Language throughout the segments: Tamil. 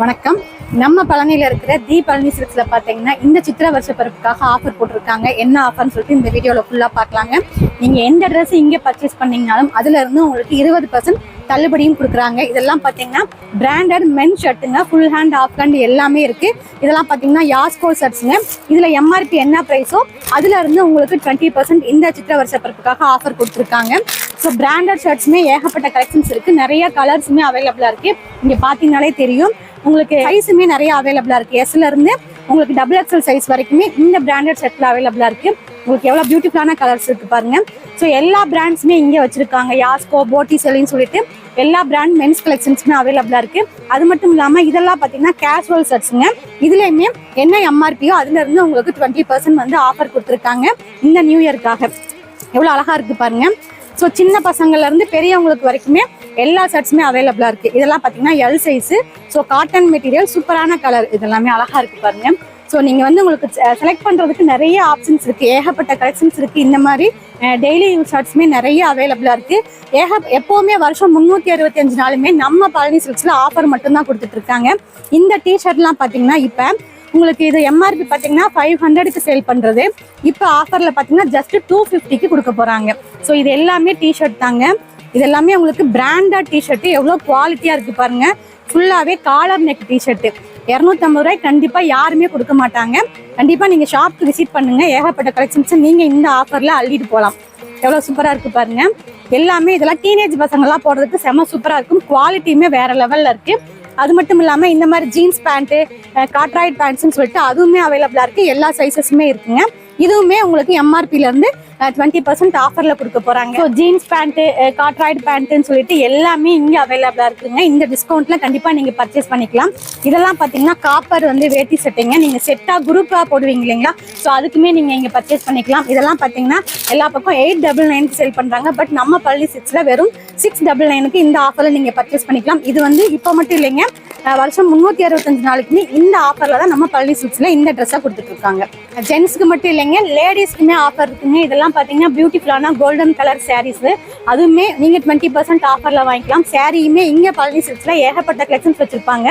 வணக்கம். நம்ம பழனியில் இருக்கிற தி பழனி சில்க்ஸில் பார்த்தீங்கன்னா இந்த சித்திர வருஷ பிறப்புக்காக ஆஃபர் போட்டிருக்காங்க. என்ன ஆஃபர்னு சொல்லிட்டு இந்த வீடியோவில் ஃபுல்லாக பார்க்கலாங்க. நீங்கள் எந்த ட்ரெஸ் இங்கே பர்ச்சேஸ் பண்ணிங்கனாலும் அதுல இருந்து உங்களுக்கு இருபது பர்சன்ட் தள்ளுபடியும் கொடுக்குறாங்க. இதெல்லாம் பார்த்தீங்கன்னா பிராண்டட் மென் ஷர்ட்டுங்க ஃபுல் ஹேண்ட் ஆஃப் ஹேண்ட் எல்லாமே இருக்குது இதெல்லாம் பார்த்தீங்கன்னா யாஸ்கோ ஷர்ட்ஸுங்க இதில் எம்ஆர்பி என்ன ப்ரைஸோ அதுலேருந்து உங்களுக்கு டுவெண்ட்டி பர்சன்ட் இந்த சித்திர வருஷ பிறப்புக்காக ஆஃபர் கொடுத்துருக்காங்க. ஸோ பிராண்டட் ஷர்ட்ஸுமே ஏகப்பட்ட கலெக்ஷன்ஸ் இருக்குது நிறைய கலர்ஸுமே அவைலபிளாக இருக்குது இங்கே பார்த்தீங்கனாலே தெரியும். உங்களுக்கு சைஸுமே நிறைய அவைலபிளாக இருக்குது எஸ்ல இருந்து உங்களுக்கு டபுள் எக்ஸல் சைஸ் வரைக்குமே இந்த பிராண்டட் செட்டில் அவைலபிளாக இருக்குது உங்களுக்கு எவ்வளோ பியூட்டிஃபுல்லான கலர்ஸ் இருக்குது பாருங்கள் ஸோ எல்லா பிராண்ட்ஸுமே இங்கே வச்சுருக்காங்க. யாஸ்கோ போட்டி செல்லின்னு சொல்லிட்டு எல்லா பிராண்ட் மென்ஸ் கலெக்ஷன்ஸுமே அவைலபிளாக இருக்குது அது மட்டும் இல்லாமல் இதெல்லாம் பார்த்தீங்கன்னா கேஷுவல் செட்ஸுங்க இதுலேயுமே என்ன எம்ஆர்பியோ அதுலேருந்து உங்களுக்கு டுவெண்ட்டி பர்சன்ட் வந்து ஆஃபர் கொடுத்துருக்காங்க இந்த நியூ இயருக்காக எவ்வளோ அழகாக இருக்குது பாருங்க. ஸோ சின்ன பசங்கள்லேருந்து பெரியவங்களுக்கு வரைக்குமே எல்லா ஷர்ட்ஸுமே அவைலபிளாக இருக்குது இதெல்லாம் பார்த்தீங்கன்னா L size so cotton material சூப்பரான கலர் இதெல்லாமே அழகாக இருக்குது பாருங்கள் ஸோ நீங்கள் வந்து உங்களுக்கு செலக்ட் பண்ணுறதுக்கு நிறைய ஆப்ஷன்ஸ் இருக்குது ஏகப்பட்ட கலெக்ஷன்ஸ் இருக்குது இந்த மாதிரி டெய்லி யூஸ் ஷர்ட்ஸுமே நிறைய அவைலபிளாக இருக்குது ஏக எப்போவுமே வருஷம் முந்நூற்றி அறுபத்தி அஞ்சு நாளுமே நம்ம பழனி சில்க்ஸ்ல ஆஃபர் மட்டும்தான் கொடுத்துட்ருக்காங்க இந்த டிஷர்ட்லாம் பார்த்தீங்கன்னா இப்போ உங்களுக்கு இது எம்ஆர்பி பார்த்தீங்கன்னா ஃபைவ் ஹண்ட்ரடுக்கு சேல் பண்ணுறது இப்போ ஆஃபரில் பார்த்தீங்கன்னா ஜஸ்ட் டூ ஃபிஃப்டிக்கு கொடுக்க போகிறாங்க ஸோ இது எல்லாமே டிஷர்ட் தாங்க. இது எல்லாமே உங்களுக்கு பிராண்டட் டிஷர்ட்டு எவ்வளோ குவாலிட்டியாக இருக்குது பாருங்கள் ஃபுல்லாகவே காலர் நெக் டிஷர்ட்டு இரநூத்தம்பது ரூபாய் கண்டிப்பாக யாருமே கொடுக்க மாட்டாங்க. கண்டிப்பாக நீங்கள் ஷாப்க்கு விசிட் பண்ணுங்கள் ஏகப்பட்ட கலெக்ஷன்ஸும் நீங்கள் இந்த ஆஃபரில் அள்ளிட்டு போகலாம் எவ்வளோ சூப்பராக இருக்குது பாருங்கள் எல்லாமே இதெல்லாம் டீனேஜ் பசங்கள்லாம் போடுறதுக்கு செம சூப்பராக இருக்கும். குவாலிட்டியுமே வேறு லெவலில் இருக்குது அது மட்டும் இல்லாமல் இந்த மாதிரி ஜீன்ஸ் பேண்ட்டு காட்ராய்ட் பேண்ட்ஸ்னு சொல்லிட்டு அதுவுமே அவைலபிளாக இருக்குது எல்லா சைஸஸுமே இருக்குங்க. இதுவுமே உங்களுக்கு எம்ஆர்பியிலேருந்து டுவெண்ட்டி பர்சன்ட் ஆஃபரில் கொடுக்க போகிறாங்க ஸோ ஜீன்ஸ் பேண்ட்டு காட்ராய்டு பேண்ட்டுன்னு சொல்லிட்டு எல்லாமே இங்கே அவைலபிளாக இருக்குங்க. இந்த டிஸ்கவுண்ட்டில் கண்டிப்பாக நீங்கள் பர்ச்சேஸ் பண்ணிக்கலாம். இதெல்லாம் பார்த்தீங்கன்னா காப்பர் வந்து வேட்டி செட்டுங்க நீங்கள் செட்டாக குரூப்பாக போடுவீங்க இல்லைங்களா? ஸோ அதுக்குமே நீங்கள் இங்கே பர்ச்சேஸ் பண்ணிக்கலாம். இதெல்லாம் பார்த்தீங்கன்னா எல்லா பக்கம் எயிட் டபுள் நைனுக்கு செல் பண்ணுறாங்க பட் நம்ம பள்ளி சிக்ஸில் வெறும் சிக்ஸ் டபுள் நைனுக்கு இந்த ஆஃபரில் நீங்கள் பர்ச்சேஸ் பண்ணிக்கலாம். இது வந்து இப்போ மட்டும் இல்லைங்க. வருஷம் முந்நூற்றி அறுபத்தஞ்சு நாளைக்குமே இந்த ஆஃபரில் தான் நம்ம பள்ளி சிக்ஸில் இந்த ட்ரெஸ்ஸாக கொடுத்துட்ருக்காங்க ஜென்ஸுக்கு மட்டும் இல்லைங்க. லேடிஸ்க்குமே ஆஃபர் இருக்குங்க. இதெல்லாம் பார்த்தீங்கன்னா பியூட்டிஃபுல்லான கோல்டன் கலர் சாரீஸு அதுவுமே நீங்கள் டுவெண்ட்டி பர்சன்ட் ஆஃபரில் வாங்கிக்கலாம். சாரியுமே இங்கே பழனி சில்க்ஸில் ஏகப்பட்ட கலெக்ஷன்ஸ் வச்சுருப்பாங்க.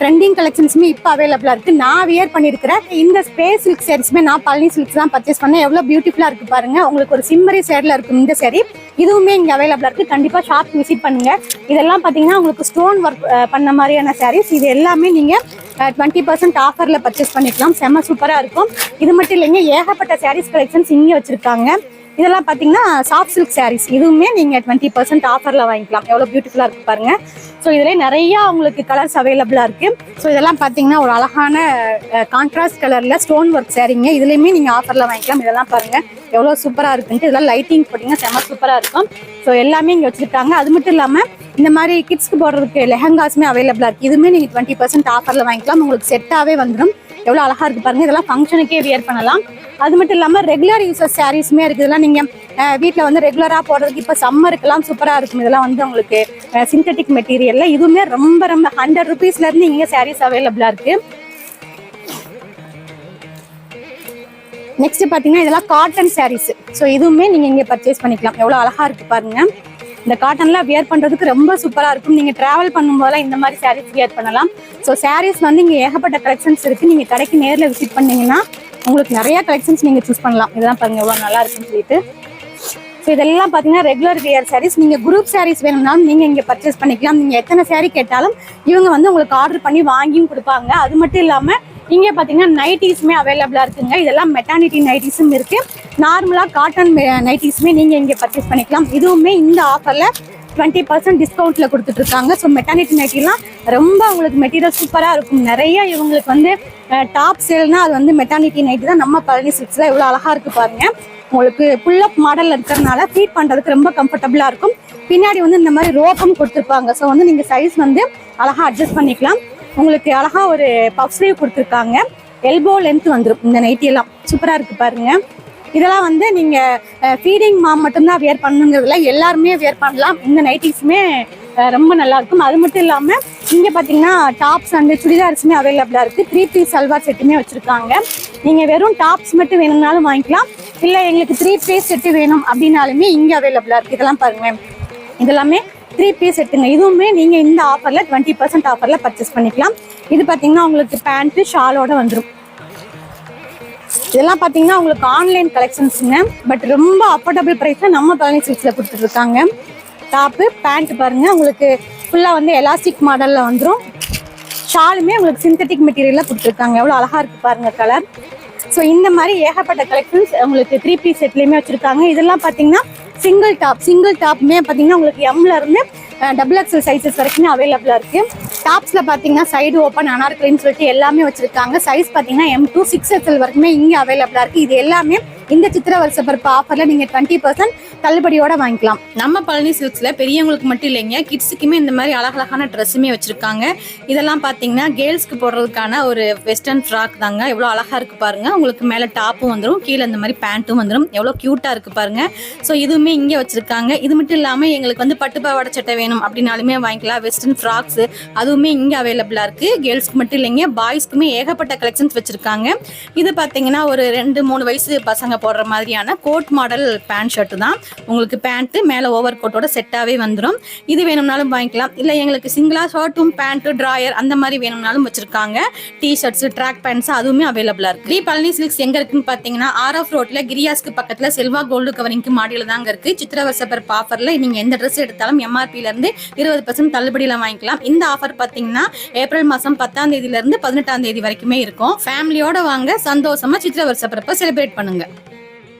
ட்ரெண்டிங் கலெக்ஷன்ஸுமே இப்போ அவைலபிளாக இருக்குது நான் வியர் பண்ணியிருக்கிற இந்த ஸ்பேஸ் சில்க் சாரீஸுமே நான் பழனி சில்க்ஸ் தான் பர்ச்சேஸ் பண்ணேன். எவ்வளோ பியூட்டிஃபுல்லாக இருக்குது பாருங்கள் உங்களுக்கு ஒரு சிம்மரி சேரில் இருக்கும் இந்த சாரி இதுவுமே இங்கே அவைலபிளாக இருக்குது கண்டிப்பாக ஷாப் விசிட் பண்ணுங்க. இதெல்லாம் பார்த்தீங்கன்னா உங்களுக்கு ஸ்டோன் ஒர்க் பண்ண மாதிரியான சாரீஸ் இது எல்லாமே நீங்கள் டுவெண்ட்டி பர்சன்ட் ஆஃபரில் பர்ச்சேஸ் பண்ணிக்கலாம். செம்ம சூப்பராக இருக்கும். இது மட்டும் இல்லைங்க ஏகப்பட்ட சாரீஸ் கலெக்ஷன்ஸ் இங்கே வச்சுருக்காங்க. இதெல்லாம் பார்த்தீங்கன்னா சாஃப்ட் சில்க் சாரீஸ் இதுவுமே நீங்கள் டுவெண்ட்டி பர்சன்ட் ஆஃபரில் வாங்கிக்கலாம். எவ்வளோ பியூட்டிஃபுல்லாக இருக்கு பாருங்க. ஸோ இதிலே நிறையா உங்களுக்கு கலர்ஸ் அவைலபிளாக இருக்குது ஸோ இதெல்லாம் பார்த்தீங்கன்னா ஒரு அழகான கான்ட்ராஸ்ட் கலரில் ஸ்டோன் ஒர்க் சாரீங்க இதுலேயுமே நீங்கள் ஆஃபரில் வாங்கிக்கலாம். இதெல்லாம் பாருங்கள் எவ்வளோ சூப்பராக இருக்குன்ட்டு. இதெல்லாம் லைட்டிங் போட்டிங்கன்னா செம்ம சூப்பராக இருக்கும். ஸோ எல்லாமே இங்கே வச்சுருக்காங்க. அது மட்டும் இல்லாமல் இந்த மாதிரி கிட்ஸ்க்கு போடுறதுக்கு லெஹங்காஸுமே அவைலபிளாக இருக்குது இதுவுமே நீங்கள் டுவெண்ட்டி பர்சன்ட் ஆஃபரில் வாங்கிக்கலாம். உங்களுக்கு செட்டாகவே வந்துடும் எவ்வளோ அழகாக இருக்குது பாருங்கள் இதெல்லாம் ஃபங்க்ஷனுக்கே வியர் பண்ணலாம். அது மட்டும் இல்லாமல் ரெகுலர் யூஸஸ் சாரீஸுமே இருக்குது இதெல்லாம் நீங்கள் வீட்டில் வந்து ரெகுலராக போடுறதுக்கு இப்போ சம்மருக்கெல்லாம் சூப்பராக இருக்கும். இதெல்லாம் வந்து உங்களுக்கு சிந்தட்டிக் மெட்டீரியலில் இதுவுமே ரொம்ப ரொம்ப ஹண்ட்ரட் ருபீஸ்லேருந்து இங்கே சாரீஸ் அவைலபிளாக இருக்குது நெக்ஸ்ட் பார்த்தீங்கன்னா இதெல்லாம் காட்டன் சாரீஸ் ஸோ இதுவுமே நீங்கள் இங்கே பர்ச்சேஸ் பண்ணிக்கலாம். எவ்வளோ அழகாக இருக்குது பாருங்கள் இந்த காட்டன்லாம் வியர் பண்ணுறதுக்கு ரொம்ப சூப்பராக இருக்கும். நீங்கள் ட்ராவல் பண்ணும்போதெல்லாம் இந்த மாதிரி சாரீஸ் வியர் பண்ணலாம். ஸோ சாரீஸ் வந்து இங்கே ஏகப்பட்ட கலெக்ஷன்ஸ் இருக்குது நீங்கள் கடைக்கு நேரில் விசிட் பண்ணீங்கன்னா உங்களுக்கு நிறையா கலெக்ஷன்ஸ் நீங்கள் சூஸ் பண்ணலாம். இதெல்லாம் பாருங்கள் எவ்வளோ நல்லா இருக்குன்னு சொல்லிட்டு. ஸோ இதெல்லாம் பார்த்தீங்கன்னா ரெகுலர் வியர் சாரீஸ் நீங்கள் குரூப் சாரீஸ் வேணும்னாலும் நீங்கள் இங்கே பர்ச்சேஸ் பண்ணிக்கலாம். நீங்கள் எத்தனை சாரீ கேட்டாலும் இவங்க வந்து உங்களுக்கு ஆர்டர் பண்ணி வாங்கியும் கொடுப்பாங்க. அது மட்டும் இல்லாமல் இங்கே பார்த்தீங்கன்னா நைட்டிஸுமே அவைலபிளாக இருக்குங்க. இதெல்லாம் மெட்டானிட்டி நைட்டிஸும் இருக்குது நார்மலாக காட்டன் நைட்டிஸுமே நீங்கள் இங்கே பர்ச்சேஸ் பண்ணிக்கலாம். இதுவுமே இந்த ஆஃபரில் டுவெண்ட்டி பர்சன்ட் டிஸ்கவுண்ட்டில் கொடுத்துட்ருக்காங்க. ஸோ மெட்டானிட்டி நைட்டிலாம் ரொம்ப உங்களுக்கு மெட்டீரியல் சூப்பராக இருக்கும். நிறைய இவங்களுக்கு வந்து டாப் சேல்னா அது வந்து மெட்டானிட்டி நைட்டி தான். நம்ம பழனி சிக்ஸில் எவ்வளோ அழகாக இருக்குது பாருங்கள் உங்களுக்கு புல்லப் மாடலில் இருக்கிறதுனால ஃபீட் பண்ணுறதுக்கு ரொம்ப கம்ஃபர்டபுளாக இருக்கும். பின்னாடி வந்து இந்த மாதிரி ரோப்பும் கொடுத்துருப்பாங்க. ஸோ வந்து நீங்கள் சைஸ் வந்து அழகாக அட்ஜஸ்ட் பண்ணிக்கலாம். உங்களுக்கு அழகாக ஒரு பஃப் ஸ்லீவ் கொடுத்துருக்காங்க. எல்போ லென்த் வந்துடும் இந்த நைட்டியெல்லாம் சூப்பராக இருக்குது பாருங்கள் இதெல்லாம் வந்து நீங்கள் ஃபீடிங் மாம் மட்டும்தான் வியர் பண்ணுங்கிறதுல எல்லாருமே வியர் பண்ணலாம். இந்த நைட்டிஸுமே ரொம்ப நல்லா இருக்கும். அது மட்டும் இல்லாமல் இங்கே பார்த்தீங்கன்னா டாப்ஸ் அண்டு சுடிதார்ஸுமே அவைலபிளாக இருக்குது த்ரீ பீஸ் சல்வார் செட்டுமே வச்சுருக்காங்க. நீங்கள் வெறும் டாப்ஸ் மட்டும் வேணும்னாலும் வாங்கிக்கலாம். இல்லை எங்களுக்கு த்ரீ பீஸ் செட்டு வேணும் அப்படின்னாலுமே இங்கே அவைலபிளாக இருக்குது இதெல்லாம் பாருங்கள் இதெல்லாமே த்ரீ பீஸ் எடுத்துங்க. இதுவுமே நீங்கள் இந்த ஆஃபரில் டுவெண்ட்டி பர்சன்ட் ஆஃபரில் பர்ச்சேஸ் பண்ணிக்கலாம். இது பார்த்தீங்கன்னா உங்களுக்கு பேண்ட்டு ஷாலோட வந்துடும் இதெல்லாம் பார்த்தீங்கன்னா உங்களுக்கு ஆன்லைன் கலெக்ஷன்ஸுங்க பட் ரொம்ப அஃபோர்டபுள் ப்ரைஸில் நம்ம பழனி சில்க்ஸில் கொடுத்துட்ருக்காங்க. டாப்பு பேண்ட் பாருங்க. உங்களுக்கு ஃபுல்லாக வந்து எலாஸ்டிக் மாடலில் வந்துடும் ஷாலுமே உங்களுக்கு சிந்தட்டிக் மெட்டீரியலில் கொடுத்துருக்காங்க. எவ்வளோ அழகாக இருக்குது பாருங்கள் கலர் ஸோ இந்த மாதிரி ஏகப்பட்ட கலெக்ஷன்ஸ் உங்களுக்கு த்ரீ பீஸ் செட்லேயுமே வச்சுருக்காங்க. இதெல்லாம் பார்த்தீங்கன்னா சிங்கிள் டாப் சிங்கிள் டாப்புமே பார்த்தீங்கன்னா உங்களுக்கு எம்லேருந்து டபுள் எக்ஸல் சைஸஸ் வரைக்குமே அவைலபிளாக இருக்குது டாப்ஸில் பார்த்தீங்கன்னா சைடு ஓப்பன் அனார்கலின்னு சொல்லிட்டு எல்லாமே வச்சுருக்காங்க. சைஸ் பார்த்தீங்கன்னா எம் டூ சிக்ஸ் எக்ஸல் வரைக்குமே இங்கே அவைலபிளாக இருக்குது இது எல்லாமே இந்த சித்திர வருஷ பருப்பு ஆஃபரில் நீங்கள் டுவெண்ட்டி பர்சன்ட் தள்ளுபடியோட வாங்கிக்கலாம். நம்ம பழனி சில்க்ஸில் பெரியவங்களுக்கு மட்டும் இல்லைங்க கிட்ஸுக்குமே இந்த மாதிரி அழகழகான ட்ரெஸ்ஸுமே வச்சுருக்காங்க. இதெல்லாம் பார்த்தீங்கன்னா கேர்ள்ஸ்க்கு போடுறதுக்கான ஒரு வெஸ்டர்ன் ஃப்ராக் தாங்க. எவ்வளோ அழகாக இருக்குது பாருங்க. உங்களுக்கு மேலே டாப்பும் வந்துடும் கீழே இந்த மாதிரி பேண்ட்டும் வந்துடும் எவ்வளோ க்யூட்டாக இருக்குது பாருங்க. ஸோ இதுவுமே இங்கே வச்சுருக்காங்க. இது மட்டும் இல்லாமல் எங்களுக்கு வந்து பட்டு பாவாடை சட்டை வேணும் அப்படின்னாலுமே வாங்கிக்கலாம். வெஸ்டர்ன் ஃப்ராக்ஸு அதுவுமே இங்கே அவைலபிளாக இருக்குது கேர்ள்ஸ்க்கு மட்டும் இல்லைங்க பாய்ஸ்க்குமே ஏகப்பட்ட கலெக்ஷன்ஸ் வச்சுருக்காங்க. இது பார்த்தீங்கன்னா ஒரு ரெண்டு மூணு வயசு பசங்க போடுற மாதிரியான கோட் மாடல் பேண்ட் ஷர்ட்டு தான். உங்களுக்கு பேண்ட்டு மேலே ஓவர் கோட்டோட செட்டாகவே வந்துடும் இது வேணும்னாலும் வாங்கிக்கலாம். இல்லை எங்களுக்கு சிங்கிளாக ஷர்ட்டும் பேண்ட்டு ட்ராயர் அந்த மாதிரி வேணும்னாலும் வச்சுருக்காங்க. டி ஷர்ட்ஸு ட்ராக் பேண்ட்ஸ் அதுவுமே அவைலபிளாக இருக்குது த்ரீ பழனி சில்க்ஸ் எங்கே இருக்குன்னு பார்த்தீங்கன்னா ஆர் ஆஃப் ரோட்டில் கிரியாஸ்க்கு பக்கத்தில் செல்வா கோல்டு கவரிங்க்கு மாடியில் தாங்க இருக்குது சித்திரவர்ஷ ஆஃபரில் நீங்கள் எந்த ட்ரெஸ் எடுத்தாலும் எம்ஆர்பியிலேருந்து இருபது பர்சன்ட் தள்ளுபடியில் வாங்கிக்கலாம். இந்த ஆஃபர் பார்த்தீங்கன்னா ஏப்ரல் மாதம் பத்தாம் தேதியிலேருந்து பதினெட்டாம் தேதி வரைக்குமே இருக்கும். ஃபேமிலியோட வாங்க சந்தோஷமாக சித்திரவர்ஷ செலிப்ரேட் பண்ணுங்கள்